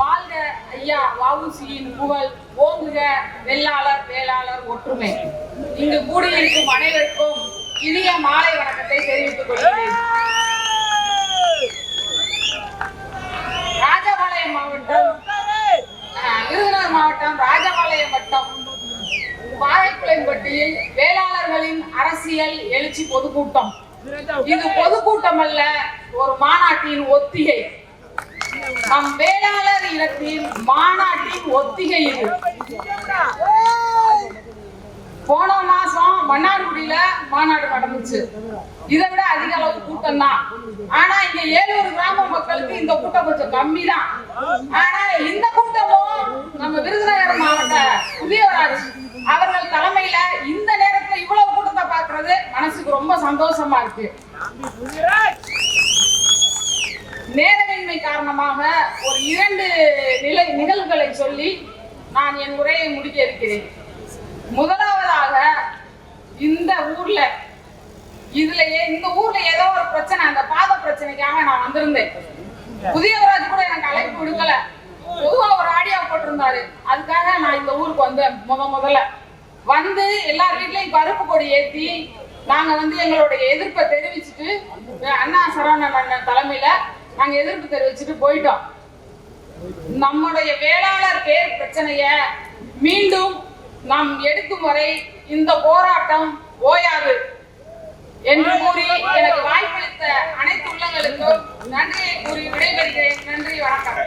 வாழ்க ஐயா வாவுசியின் புகழ். ஓங்குக வெள்ளாளர் வேளாளர் ஒற்றுமை. இங்கு கூடியிருக்கும் அனைவருக்கும் இனிய மாலை வணக்கத்தை தெரிவித்துக் கொள்கிறேன். ராஜபாளையம் மாவட்டம் விருதுநகர் மாவட்டம் ராஜபாளையம் வட்டம் வாழைக்குளம்பட்டியில் வேளாளர்களின் அரசியல் எழுச்சி பொதுக்கூட்டம். இது பொதுக்கூட்டம் அல்ல ஒரு மாநாட்டின் ஒத்திகை. நம் வேளாளர் இனத்தின் மாநாட்டின் ஒத்திகை இது. போன மாசம் மன்னார்குடியில மாநாடு நடந்துச்சு. இதை விட அதிக அளவு கூட்டம் தான் ஆனா இங்க ஏழூர் கிராம மக்களுக்கு இந்த கூட்டம் கொஞ்சம் கம்மி தான் ஆனா இந்த கூட்டமும் நம்ம விருதுநகர் மாவட்ட புதியவராஜ் அவர்கள் தலைமையில இந்த நேரத்துல இவ்வளவு கூட்டத்தை பாக்குறது மனசுக்கு ரொம்ப சந்தோஷமா இருக்கு. காரணமாக ஒரு இரண்டு நிலை நிகழ்வுகளை சொல்லி நான் என் உரையை முடிக்க இருக்கிறேன் முதலாவதாக இந்த ஊர்ல இதுலயே இந்த ஊர்ல ஏதோ ஒரு பிரச்சனை அந்த பாத பிரச்சனைக்காக நான் வந்திருந்தேன். புதியவராஜ் கூட எனக்கு அழைப்பு கொடுக்கல. பொதுவா ஒரு ஆடியோ போட்டிருந்தாரு. அதுக்காக நான் இந்த ஊருக்கு வந்தேன் முத முதல்ல. வந்து எல்லார் வீட்லயும் கருப்பு கொடி ஏத்தி நாங்க வந்து எங்களுடைய எதிர்ப்பை தெரிவிச்சுட்டு அண்ணா சரவணன் அண்ணன் தலைமையில நாங்க எதிர்ப்பு தெரிவிச்சுட்டு போயிட்டோம். நம்முடைய வேளாளர் பேர் பிரச்சனைய மீண்டும் நாம் எடுக்கும் வரை இந்த போராட்டம் ஓயாது என்று கூறி எனக்கு வாய்ப்பளித்த அனைத்து உள்ளங்களுக்கும் நன்றியை கூறி விடைபெறுகிறேன். நன்றி வணக்கம்.